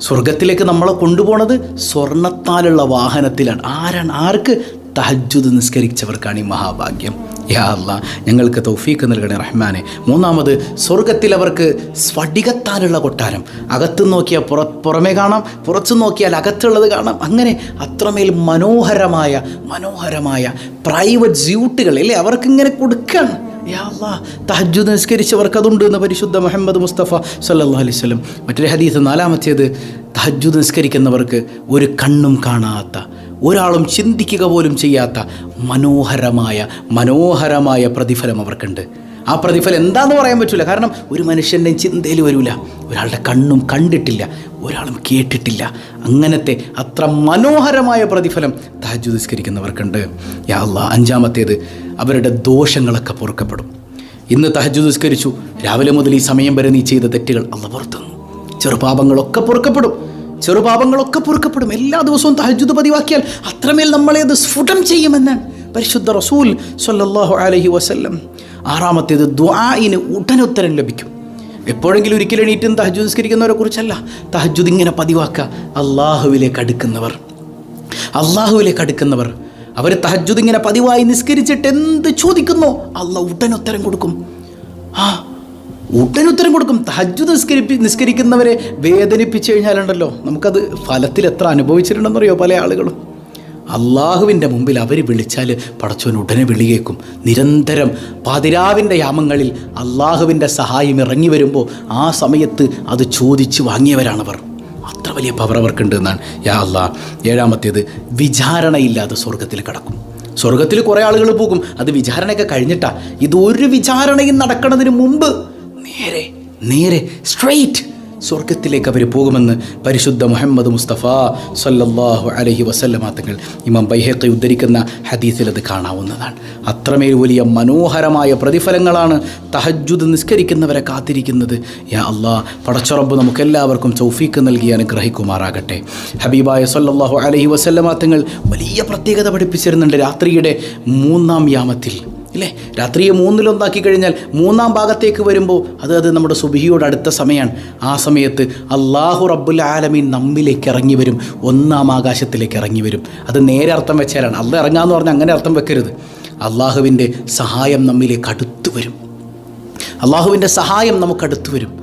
സ്വർഗത്തിലേക്ക് നമ്മളെ കൊണ്ടുപോണത് സ്വർണത്താലുള്ള വാഹനത്തിലാണ്. ആരാണ്? ആർക്ക്? തഹജുദ് നിസ്കരിച്ചവർക്കാണ് ഈ മഹാഭാഗ്യം. യാ അല്ല ഞങ്ങൾക്ക് തൗഫീക്ക് നൽകണേ റഹ്മാനെ. മൂന്നാമത് സ്വർഗത്തിൽ അവർക്ക് സ്ഫടികത്താനുള്ള കൊട്ടാരം. അകത്ത് നോക്കിയാൽ പുറ പുറമേ കാണാം പുറത്തു നോക്കിയാൽ അകത്തുള്ളത് കാണാം. അങ്ങനെ അത്രമേൽ മനോഹരമായ മനോഹരമായ പ്രൈവറ്റ് സ്യൂട്ടുകൾ അല്ലേ? അവർക്കിങ്ങനെ കൊടുക്കുകയാണ് യാ നിസ്കരിച്ചവർക്ക് അതുണ്ട് എന്ന് പരിശുദ്ധ മുഹമ്മദ് മുസ്തഫ സല്ലല്ലാഹു അലൈഹി മറ്റൊരു ഹദീസ് നാലാമത്തേത് തഹജു നിസ്കരിക്കുന്നവർക്ക് ഒരു കണ്ണും കാണാത്ത ഒരാളും ചിന്തിക്കുക പോലും ചെയ്യാത്ത മനോഹരമായ മനോഹരമായ പ്രതിഫലം അവർക്കുണ്ട്. ആ പ്രതിഫലം എന്താണെന്ന് പറയാൻ പറ്റില്ല കാരണം ഒരു മനുഷ്യന്റെ ചിന്തയിൽ വരില്ല ഒരാളുടെ കണ്ണും കണ്ടിട്ടില്ല. ഒരാളും കേട്ടിട്ടില്ല. അങ്ങനത്തെ അത്ര മനോഹരമായ പ്രതിഫലം തഹജ്ജുദ് യാള്ള അഞ്ചാമത്തേത് അവരുടെ ദോഷങ്ങളൊക്കെ പൊറുക്കപ്പെടും. ഇന്ന് തഹജ്ജുദ് നിസ്കരിച്ചു രാവിലെ മുതൽ ഈ സമയം വരെ നീ ചെയ്ത തെറ്റുകൾ അല്ല പുറത്തുന്നു ചെറുപാപങ്ങളൊക്കെ പൊറുക്കപ്പെടും. ചെറുപാപങ്ങളൊക്കെ പൊറുക്കപ്പെടും. എല്ലാ ദിവസവും തഹജുദ് പതിവാക്കിയാൽ അത്രമേൽ നമ്മളെ അത് സ്ഫുടം ചെയ്യുമെന്നാണ് പരിശുദ്ധ റസൂൽ സല്ലല്ലാഹു അലഹി വസ്ല്ലം ആറാമത്തേത് ദ്വായിന് ഉടനുത്തരം ലഭിക്കും. എപ്പോഴെങ്കിലും ഒരിക്കലും എണീറ്റും തഹജുദ് നിസ്കരിക്കുന്നവരെ കുറിച്ചല്ല. തഹജുദ് ഇങ്ങനെ പതിവാക്കുക. അള്ളാഹുവിലേക്ക് അടുക്കുന്നവർ. അള്ളാഹുവിലേക്ക് അടുക്കുന്നവർ. അവർ തഹജുദ് ഇങ്ങനെ പതിവായി നിസ്കരിച്ചിട്ട് എന്ത് ചോദിക്കുന്നോ? അള്ളാഹ് ഉടനുത്തരം കൊടുക്കും. ആ ഉടനുത്തരം കൊടുക്കും. തഹജ്ജുദ് നിസ്കരിപ്പി നിസ്കരിക്കുന്നവരെ വേദനിപ്പിച്ചു കഴിഞ്ഞാലുണ്ടല്ലോ നമുക്കത് ഫലത്തിൽ എത്ര അനുഭവിച്ചിട്ടുണ്ടെന്നറിയോ പല ആളുകളും? അള്ളാഹുവിന്റെ മുമ്പിൽ അവർ വിളിച്ചാൽ പടച്ചവൻ ഉടനെ വിളിയേക്കും. നിരന്തരം പാതിരാവിന്റെ യാമങ്ങളിൽ അള്ളാഹുവിന്റെ സഹായം ഇറങ്ങി വരുമ്പോൾ ആ സമയത്ത് അത് ചോദിച്ച് വാങ്ങിയവരാണവർ. അത്ര വലിയ പവർ അവർക്കുണ്ട് എന്നാണ് യാ അള്ളാ ഏഴാമത്തേത് വിചാരണയില്ലാതെ സ്വർഗത്തിൽ കടക്കും. സ്വർഗത്തിൽ കുറേ ആളുകൾ പോകും. അത് വിചാരണയൊക്കെ കഴിഞ്ഞിട്ടാണ് ഇത് ഒരു വിചാരണയും നടക്കുന്നതിന് മുമ്പ് നേരെ നേരെ സ്ട്രെയിറ്റ് സ്വർഗത്തിലേക്ക് അവർ പോകുമെന്ന് പരിശുദ്ധ മുഹമ്മദ് മുസ്തഫ സല്ലല്ലാഹു അലഹി വസല്ലമ തങ്ങൾ ഇമാം ബൈഹക്കെ ഉദ്ധരിക്കുന്ന ഹദീസിൽ അത് കാണാവുന്നതാണ്. അത്രമേൽ വലിയ മനോഹരമായ പ്രതിഫലങ്ങളാണ് തഹജുദ് നിസ്കരിക്കുന്നവരെ കാത്തിരിക്കുന്നത്. യാ അള്ളാ പടച്ചുറമ്പ് നമുക്കെല്ലാവർക്കും ചൗഫീക്ക് നൽകി അനുഗ്രഹിക്കുമാറാകട്ടെ. ഹബീബായ സല്ലല്ലാഹു അലഹി വസല്ലമ തങ്ങൾ വലിയ പ്രത്യേകത പഠിപ്പിച്ചിരുന്നുണ്ട് രാത്രിയുടെ മൂന്നാം യാമത്തിൽ. ഇല്ലേ? രാത്രിയെ മൂന്നിലൊന്നാക്കി കഴിഞ്ഞാൽ മൂന്നാം ഭാഗത്തേക്ക് വരുമ്പോൾ അത് അത് നമ്മുടെ സുബിഹിയോട് അടുത്ത സമയമാണ് ആ സമയത്ത് അള്ളാഹു റബ്ബുൽ ആലമീൻ നമ്മിലേക്ക് ഇറങ്ങി വരും. ഒന്നാം ആകാശത്തിലേക്ക് ഇറങ്ങി വരും. അത് നേരെ അർത്ഥം വെച്ചാലാണ്. അള്ള ഇറങ്ങാന്ന് പറഞ്ഞാൽ അങ്ങനെ അർത്ഥം വെക്കരുത്. അള്ളാഹുവിന്റെ സഹായം നമ്മിലേക്ക് അടുത്തു വരും. അള്ളാഹുവിന്റെ സഹായം നമുക്കടുത്തു വരും.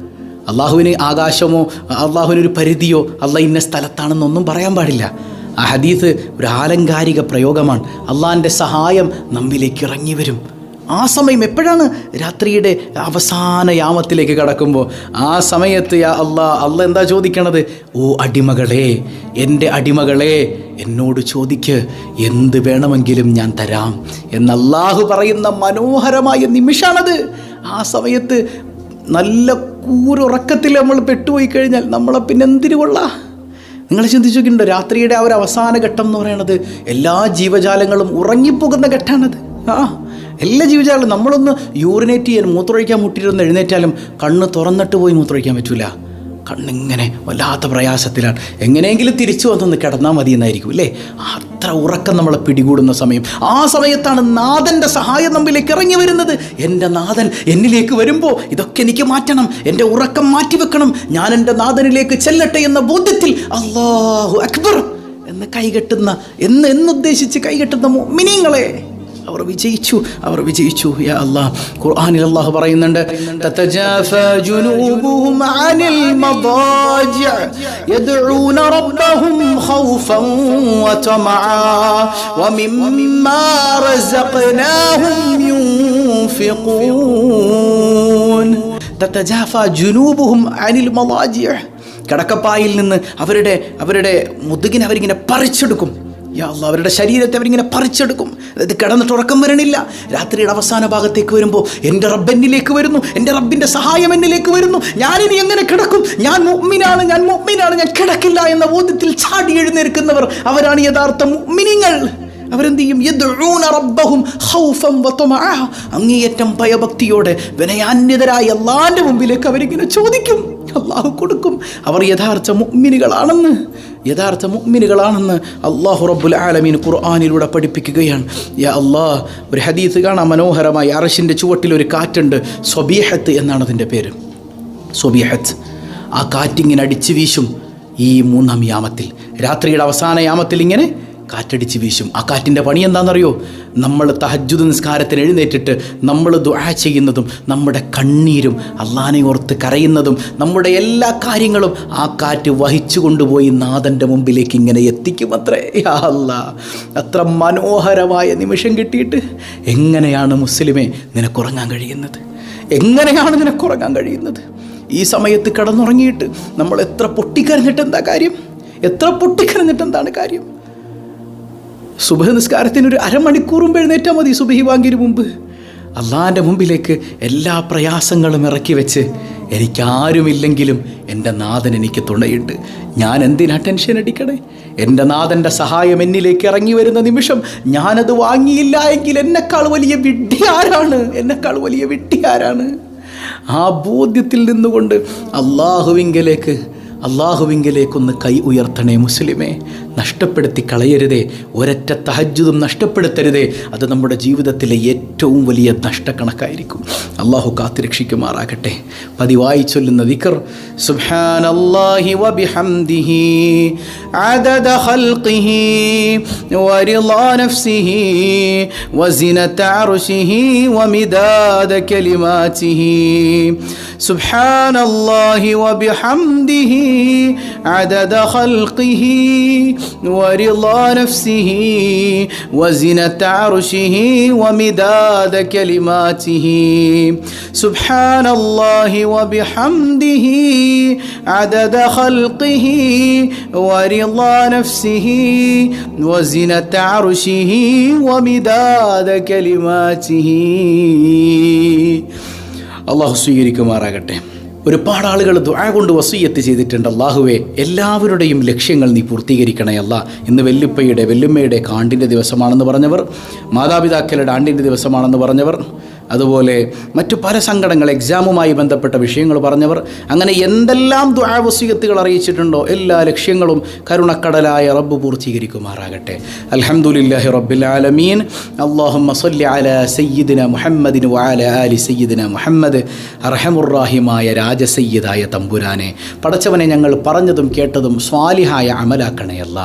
അള്ളാഹുവിന് ആകാശമോ അള്ളാഹുവിനൊരു പരിധിയോ അള്ളാഹ് ഇന്ന സ്ഥലത്താണെന്നൊന്നും പറയാൻ പാടില്ല. ആ ഹദീസ് ഒരു ആലങ്കാരിക പ്രയോഗമാണ്. അള്ളാഹിന്റെ സഹായം നമ്മിലേക്ക് ഇറങ്ങി വരും. ആ സമയം എപ്പോഴാണ് രാത്രിയുടെ അവസാന യാമത്തിലേക്ക് കടക്കുമ്പോൾ ആ സമയത്ത് യാ അള്ളാ അള്ള എന്താ ചോദിക്കണത്? ഓ അടിമകളെ എന്റെ അടിമകളെ എന്നോട് ചോദിക്ക് എന്ത് വേണമെങ്കിലും ഞാൻ തരാം. എന്നല്ലാഹു പറയുന്ന മനോഹരമായ നിമിഷമാണത് ആ സമയത്ത് നല്ല കൂരുറക്കത്തിൽ നമ്മൾ പെട്ടുപോയി കഴിഞ്ഞാൽ നമ്മളെ പിന്നെ എന്തിനു കൊള്ളാം? നിങ്ങൾ ചിന്തിച്ചു രാത്രിയുടെ ആ ഒരു അവസാന ഘട്ടം എന്ന് പറയുന്നത് എല്ലാ ജീവജാലങ്ങളും ഉറങ്ങിപ്പോകുന്ന ഘട്ടമാണത്. ആ എല്ലാ ജീവജാലങ്ങളും നമ്മളൊന്ന് യൂറിനേറ്റ് ചെയ്യാൻ മൂത്രമൊഴിക്കാൻ മുട്ടിയിരുന്ന് എഴുന്നേറ്റാലും കണ്ണ് തുറന്നിട്ട് പോയി മൂത്രമൊഴിക്കാൻ പറ്റൂല. കണ്ണിങ്ങനെ വല്ലാത്ത പ്രയാസത്തിലാണ്. എങ്ങനെയെങ്കിലും തിരിച്ചു വന്നൊന്ന് കിടന്നാൽ മതി എന്നായിരിക്കും അല്ലേ? അത്ര ഉറക്കം നമ്മളെ പിടികൂടുന്ന സമയം. ആ സമയത്താണ് നാഥന്റെ സഹായം നമ്മിലേക്ക് ഇറങ്ങി വരുന്നത്. എന്റെ നാഥൻ എന്നിലേക്ക് വരുമ്പോൾ ഇതൊക്കെ എനിക്ക് മാറ്റണം. എന്റെ ഉറക്കം മാറ്റിവെക്കണം. ഞാൻ എന്റെ നാഥനിലേക്ക് ചെല്ലട്ടെ എന്ന ബോധ്യത്തിൽ അള്ളാഹു അക്ബർ എന്ന് കൈകെട്ടുന്ന എന്ന് എന്നുദ്ദേശിച്ച് കൈകെട്ടുന്ന മിനിങ്ങളെ അവർ വിജയിച്ചു അവർ വിജയിച്ചു. യാ അല്ലാഹ് ഖുർആനിൽ അല്ലാഹു പറയുന്നുണ്ട് തതജാഫാ ജുനൂബുഹും അനിൽ റബ്ബഹും ഖൗഫൻ വതമആ റസഖനാഹും തതജാഫാ അനിൽ നിന്ന് അവരുടെ അവരുടെ മുതുകിനെ അവരിങ്ങനെ പറിച്ചെടുക്കും. യാ അല്ലാ അവരുടെ ശരീരത്തെ അവരിങ്ങനെ പറിച്ചെടുക്കും. അതായത് കിടന്നിട്ട് ഉറക്കം വരണില്ല. രാത്രിയുടെ അവസാന ഭാഗത്തേക്ക് വരുമ്പോൾ എന്റെ റബ്ബെന്നിലേക്ക് വരുന്നു. എന്റെ റബ്ബിന്റെ സഹായം എന്നിലേക്ക് വരുന്നു. ഞാനിനി എങ്ങനെ കിടക്കും? ഞാൻ മുഗ്മിനാണ് ഞാൻ മുഗ്മിനാണ് ഞാൻ കിടക്കില്ല എന്ന ബോധ്യത്തിൽ ചാടി എഴുന്നേൽക്കുന്നവർ അവരാണ് യഥാർത്ഥ മുഅ്മിനീങ്ങൾ. അവരെന്ത് ചെയ്യും അങ്ങേയറ്റം ഭയഭക്തിയോടെ വിനയാന്യതരായ അള്ളാന്റെ മുമ്പിലേക്ക് അവരിങ്ങനെ ചോദിക്കും. അള്ളാഹു കൊടുക്കും. അവർ യഥാർത്ഥ മുഗ്മിനികളാണെന്ന് യഥാർത്ഥ മുഗ്മിനികളാണെന്ന് അള്ളാഹു റബ്ബുൽ ആലമീൻ ഖുർആാനിലൂടെ പഠിപ്പിക്കുകയാണ്. യാ അള്ളാഹ് ഒരു ഹദീസ് കാണാം. മനോഹരമായി അറശിന്റെ ചുവട്ടിൽ ഒരു കാറ്റുണ്ട്. സ്വബീഹത്ത് എന്നാണ് അതിന്റെ പേര്. സ്വബീഹത്ത്. ആ കാറ്റിങ്ങനെ അടിച്ചു വീശും ഈ മൂന്നാം യാമത്തിൽ. രാത്രിയുടെ അവസാന യാമത്തിൽ ഇങ്ങനെ കാറ്റടിച്ച് വീശും. ആ കാറ്റിന്റെ പണി എന്താണെന്നറിയോ? നമ്മൾ തഹജുദ് നിസ്കാരത്തിന് എഴുന്നേറ്റിട്ട് നമ്മൾ ദുആ ചെയ്യുന്നതും നമ്മുടെ കണ്ണീരും അള്ളാനെ ഓർത്ത് കരയുന്നതും നമ്മുടെ എല്ലാ കാര്യങ്ങളും ആ കാറ്റ് വഹിച്ചു കൊണ്ടുപോയി നാഥന്റെ മുമ്പിലേക്ക് ഇങ്ങനെ എത്തിക്കും അത്രേ. അല്ല അത്ര മനോഹരമായ നിമിഷം കിട്ടിയിട്ട് എങ്ങനെയാണ് മുസ്ലിമെ നിനക്കുറങ്ങാൻ കഴിയുന്നത്? എങ്ങനെയാണ് നിനക്കുറങ്ങാൻ കഴിയുന്നത്? ഈ സമയത്ത് കിടന്നുറങ്ങിയിട്ട് നമ്മൾ എത്ര പൊട്ടിക്കരഞ്ഞിട്ട് എന്താ കാര്യം? എത്ര പൊട്ടിക്കരഞ്ഞിട്ട് എന്താണ് കാര്യം? സുബഹ നിസ്കാരത്തിന് ഒരു അരമണിക്കൂർ മുമ്പ് എഴുന്നേറ്റാൽ മതി സുബഹി വാങ്ങിയതിനു മുമ്പ്. അള്ളാന്റെ മുമ്പിലേക്ക് എല്ലാ പ്രയാസങ്ങളും ഇറക്കി വെച്ച് എനിക്കാരുമില്ലെങ്കിലും എന്റെ നാഥൻ എനിക്ക് തുണയുണ്ട്. ഞാൻ എന്തിനാ ടെൻഷൻ അടിക്കണേ? എന്റെ നാഥന്റെ സഹായം എന്നിലേക്ക് ഇറങ്ങി വരുന്ന നിമിഷം ഞാനത് വാങ്ങിയില്ല എങ്കിൽ എന്നെക്കാൾ വലിയ വിഡ്ഢി ആരാണ് എന്നെക്കാൾ വലിയ വിഡ്ഢി ആരാണ് ആ ബോധ്യത്തിൽ നിന്നുകൊണ്ട് അള്ളാഹുവിങ്കലേക്ക് അള്ളാഹുവിങ്കലേക്കൊന്ന് കൈ ഉയർത്തണേ മുസ്ലിമേ. നഷ്ടപ്പെടുത്തി കളയരുതേ ഒരൊറ്റ തഹജ്ജുദും നഷ്ടപ്പെടുത്തരുതേ അത് നമ്മുടെ ജീവിതത്തിലെ ഏറ്റവും വലിയ നഷ്ടക്കണക്കായിരിക്കും അള്ളാഹു കാത്തുരക്ഷിക്കുമാറാകട്ടെ പതിവായി ചൊല്ലുന്ന ദിക്കർ സുബ്ഹാനല്ലാഹി വബിഹംദിഹി عدد خلقه ورضا نفسه وزنة عرشه ومداد كلماته سبحان الله وبحمده عدد خلقه ورضا نفسه وزنة عرشه ومداد كلماته سبحان الله وبحمده عدد خلقه ورضا نفسه وزنة عرشه ومداد كلماته അള്ളാഹു സ്വീകരിക്കുമാറാകട്ടെ ഒരുപാട് ആളുകൾ ദുആ കൊണ്ട് വസൂയത്ത് ചെയ്തിട്ടുണ്ട്. അള്ളാഹുവെ എല്ലാവരുടെയും ലക്ഷ്യങ്ങൾ നീ പൂർത്തീകരിക്കണേ അല്ല. ഇന്ന് വെല്ലുപ്പയുടെ വെല്ലുമ്മയുടെ കാണ്ടിന്റെ ദിവസമാണെന്ന് പറഞ്ഞവർ മാതാപിതാക്കളുടെ ആണ്ടിന്റെ ദിവസമാണെന്ന് പറഞ്ഞവർ അതുപോലെ മറ്റു പല സങ്കടങ്ങൾ എക്സാമുമായി ബന്ധപ്പെട്ട വിഷയങ്ങൾ പറഞ്ഞവർ അങ്ങനെ എന്തെല്ലാം ദുആവസീയത്തുകൾ അറിയിച്ചിട്ടുണ്ടോ? എല്ലാ ലക്ഷ്യങ്ങളും കരുണക്കടലായ റബ്ബ് പൂർത്തീകരിക്കുമാറാകട്ടെ. അൽഹംദുലില്ലാഹി റബ്ബിൽ ആലമീൻ. അല്ലാഹുമ്മ സല്ലി അലാ സയ്യിദിന മുഹമ്മദിന് വാല ആലി സയ്യിദിന മുഹമ്മദ്. അർഹമുറാഹിമായ രാജസയ്യിദായ തമ്പുരാനെ പടച്ചവനെ ഞങ്ങൾ പറഞ്ഞതും കേട്ടതും സ്വാലിഹായ അമലാക്കണയല്ല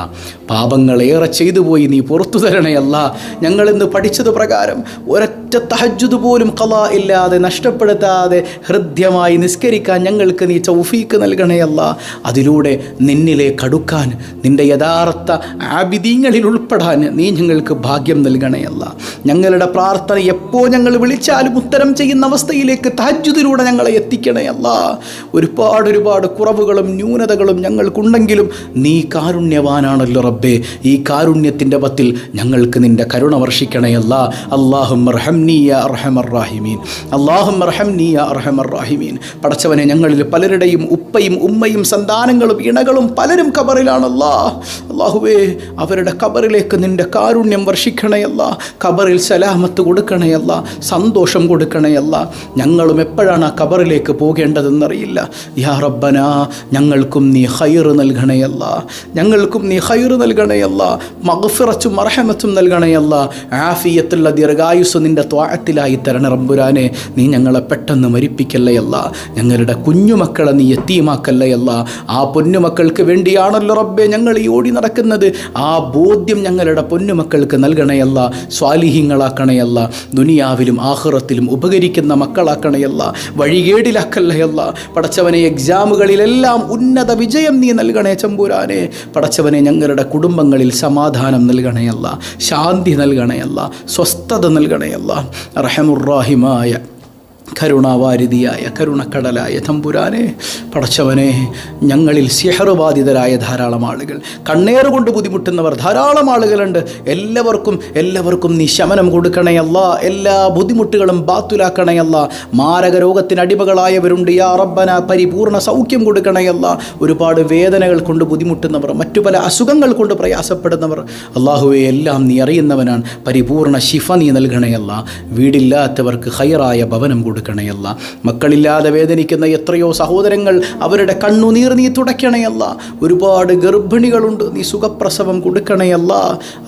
പാപങ്ങളേറെ ചെയ്തു പോയി നീ പുറത്തു തരണയല്ല ഞങ്ങളിന്ന് പഠിച്ചത് പ്രകാരം ഒരൊറ്റ തഹജ്ജുദ് പോലും കല ഇല്ലാതെ നഷ്ടപ്പെടുത്താതെ ഹൃദ്യമായി നിസ്കരിക്കാൻ ഞങ്ങൾക്ക് നീ ചൗഫീക്ക് നൽകണേയല്ല അതിലൂടെ നിന്നിലേക്കടുക്കാൻ കടുക്കാൻ നിന്റെ യഥാർത്ഥ ആബിദീങ്ങളിൽ ഉൾപ്പെടാൻ നീ ഞങ്ങൾക്ക് ഭാഗ്യം നൽകണയല്ല. ഞങ്ങളുടെ പ്രാർത്ഥന എപ്പോൾ ഞങ്ങൾ വിളിച്ചാലും ഉത്തരം ചെയ്യുന്ന അവസ്ഥയിലേക്ക് താജ്യുതിലൂടെ ഞങ്ങളെ എത്തിക്കണയല്ല. ഒരുപാട് ഒരുപാട് കുറവുകളും ന്യൂനതകളും ഞങ്ങൾക്കുണ്ടെങ്കിലും നീ കാരുണ്യവാനാണല്ലോ റബ്ബേ. ഈ കാരുണ്യത്തിന്റെ പത്തിൽ ഞങ്ങൾക്ക് നിന്റെ കരുണ വർഷിക്കണയല്ല. അള്ളാഹും റഹംനിയ അർഹമറാഹിമീൻ അള്ളാഹും റഹംനിയ അർഹമറാഹിമീൻ പടച്ചവനെ ഞങ്ങളിൽ പലരുടെയും ഉപ്പയും ഉമ്മയും സന്താനങ്ങളും ഇണകളും പലരും കബറിലാണല്ലാ. അള്ളാഹുവേ അവരുടെ കബറിലേക്ക് നിന്റെ കാരുണ്യം വർഷിക്കണയല്ല ഖബറിൽ സലാമത്ത് കൊടുക്കണയല്ല സന്തോഷം കൊടുക്കണയല്ല ഞങ്ങളും എപ്പോഴാണ് ആ ഖബറിലേക്ക് പോകേണ്ടതെന്നറിയില്ല. യാ റബ്ബന ഞങ്ങൾക്കും നീ ഹൈറ് നൽകണയല്ല ഞങ്ങൾക്കും നീ ഹൈറ് നൽകണയല്ല മഗ്ഫിറച്ചും മർഹമത്തും നൽകണയല്ല ആഫിയത്തുള്ള ദീർഘായുസ് നിന്റെ ത്വാഴത്തിലായി തരണ റബ്ബുരാനെ. നീ ഞങ്ങളെ പെട്ടെന്ന് മരിപ്പിക്കല്ലയല്ല ഞങ്ങളുടെ കുഞ്ഞുമക്കളെ നീ എത്തിയുമാക്കല്ലയല്ല ആ പൊന്നുമക്കൾക്ക് വേണ്ടിയാണല്ലോ റബ്ബെ ഞങ്ങൾ ഈ ഓടി നടക്കുന്നത്. ആ ബോധ്യം ഞങ്ങളുടെ പൊന്നുമക്കൾക്ക് നൽകണയല്ല സ്വാലിഹ്യങ്ങളാക്കണയല്ല ദുനിയാവിലും ആഹ്റത്തിലും ഉപകരിക്കുന്ന മക്കളാക്കണയല്ല വഴികേടിലാക്കല്ലയല്ല. പടച്ചവനെ എക്സാമുകളിലെല്ലാം ഉന്നത വിജയം നീ നൽകണേ ചമ്പൂരാനെ. പടച്ചവനെ ഞങ്ങളുടെ കുടുംബങ്ങളിൽ സമാധാനം നൽകണയല്ല ശാന്തി നൽകണയല്ല സ്വസ്ഥത നൽകണയല്ല. റഹമുറാഹിമായ കരുണാവാരിതിയായ കരുണക്കടലായ തമ്പുരാനെ പടച്ചവനെ ഞങ്ങളിൽ സിഹറുബാധിതരായ ധാരാളം ആളുകൾ. കണ്ണേറുകൊണ്ട് ബുദ്ധിമുട്ടുന്നവർ ധാരാളം ആളുകളുണ്ട്. എല്ലാവർക്കും എല്ലാവർക്കും നീ ശമനം കൊടുക്കണയല്ല എല്ലാ ബുദ്ധിമുട്ടുകളും ബാത്തുലാക്കണയല്ല മാരക രോഗത്തിന് അടിമകളായവരുണ്ട്. യാ റബ്ബന പരിപൂർണ സൗഖ്യം കൊടുക്കണയല്ല ഒരുപാട് വേദനകൾ കൊണ്ട് ബുദ്ധിമുട്ടുന്നവർ മറ്റു പല അസുഖങ്ങൾ കൊണ്ട് പ്രയാസപ്പെടുന്നവർ. അള്ളാഹുവെ എല്ലാം നീ അറിയുന്നവനാണ്. പരിപൂർണ ശിഫ നീ നൽകണയല്ല വീടില്ലാത്തവർക്ക് ഹയറായ ഭവനം കൊടുക്കണം കൊടുക്കണയല്ല. മക്കളില്ലാതെ വേദനിക്കുന്ന എത്രയോ സഹോദരങ്ങൾ അവരുടെ കണ്ണുനീർ നീ തുടയ്ക്കണയല്ല. ഒരുപാട് ഗർഭിണികളുണ്ട് നീ സുഖപ്രസവം കൊടുക്കണയല്ല.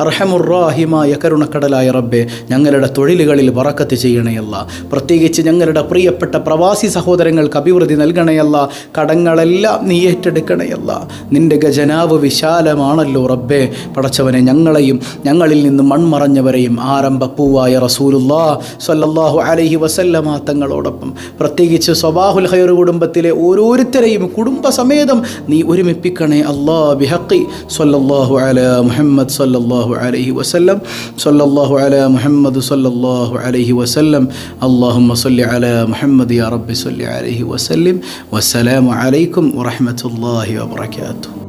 അർഹമുറാഹിമായ കരുണക്കടലായ റബ്ബെ ഞങ്ങളുടെ തൊഴിലുകളിൽ വറക്കത്ത് ചെയ്യണയല്ല. പ്രത്യേകിച്ച് ഞങ്ങളുടെ പ്രിയപ്പെട്ട പ്രവാസി സഹോദരങ്ങൾക്ക് അഭിവൃദ്ധി നൽകണയല്ല. കടങ്ങളെല്ലാം നീ ഏറ്റെടുക്കണയല്ല. നിന്റെ ഖജനാവ് വിശാലമാണല്ലോ റബ്ബെ. പടച്ചവനെ ഞങ്ങളെയും ഞങ്ങളിൽ നിന്ന് മൺമറഞ്ഞവരെയും ആരംഭപ്പൂവായ റസൂലുല്ലാ സല്ലല്ലാഹു അലൈഹി വസല്ലമ ബന്ധങ്ങളോടൊപ്പം പ്രത്യേകിച്ച് സ്വബാഹുൽ ഹയർ കുടുംബത്തിലെ ഓരോരുത്തരെയും കുടുംബസമേതം നീ ഒരുമിപ്പിക്കണേ അള്ളാ ബിഹക്കി സൊല്ലാഹു അല മുഹമ്മദ് സൊല്ലാഹു അലഹി വസ്ല്ലം. സൊല്ലാഹു അല മുഹമ്മദ് സൊല്ലാഹു അലഹി വസ്ല്ലം. അള്ളാഹുമ്മ സൊല്ലി അല മുഹമ്മദ് യാ റബ്ബി സൊല്ലി അലഹി വസ്ല്ലിം. വസ്സലാമു അലൈക്കും വറഹമത്തല്ലാഹി വാബർക്കാത്തു